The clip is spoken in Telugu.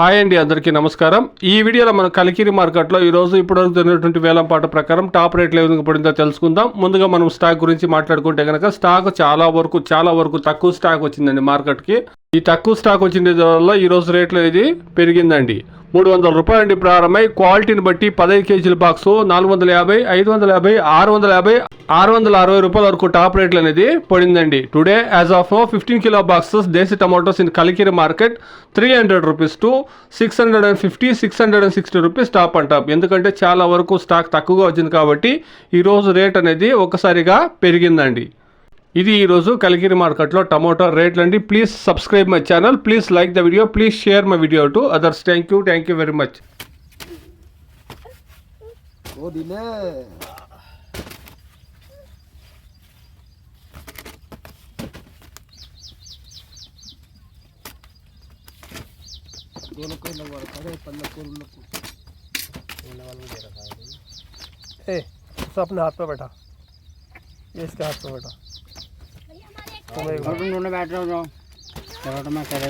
హాయ్ అండి అందరికీ నమస్కారం. ఈ వీడియోలో మన కలికిరి మార్కెట్లో ఈరోజు ఇప్పటివరకు జరిగినటువంటి వేలం పాట ప్రకారం టాప్ రేట్లు ఏ విధంగా పడిందో తెలుసుకుందాం. ముందుగా మనం స్టాక్ గురించి మాట్లాడుకుంటే కనుక స్టాక్ చాలా వరకు చాలా వరకు తక్కువ స్టాక్ వచ్చిందండి మార్కెట్కి. ఈ తక్కువ స్టాక్ వచ్చిన వల్ల ఈరోజు రేట్లు అనేది పెరిగిందండి. మూడు వందల రూపాయల నుండి ప్రారంభమై. క్వాలిటీని బట్టి పదహైదు కేజీల బాక్స్ నాలుగు వందల యాభై ఐదు వందల యాభై ఆరు వందల యాభై ఆరు వందల అరవై రూపాయల వరకు టాప్ రేట్లు అనేది పడిందండి. Today as of fifteen kilo boxes desi tomatoes in Kalikiri market three hundred rupees to six hundred and fifty six hundred and sixty rupees top and top ఎందుకంటే చాలా వరకు స్టాక్ తక్కువగా వచ్చింది కాబట్టి ఈరోజు రేట్ అనేది ఒకసారిగా పెరిగిందండి. ఇది ఈరోజు కలిగిరి మార్కెట్లో టమోటా రేట్లు అండి please subscribe my channel please like the video please share my video to others thank you thank you very much ఓ దిలే दोनों को लगवा रखा है पल्ला को उन लोग ए उसको अपने हाथ पे बैठा ये इसके हाथ पे बैठा ગુટુંડુને બેઠો છો ચલો તમે કરે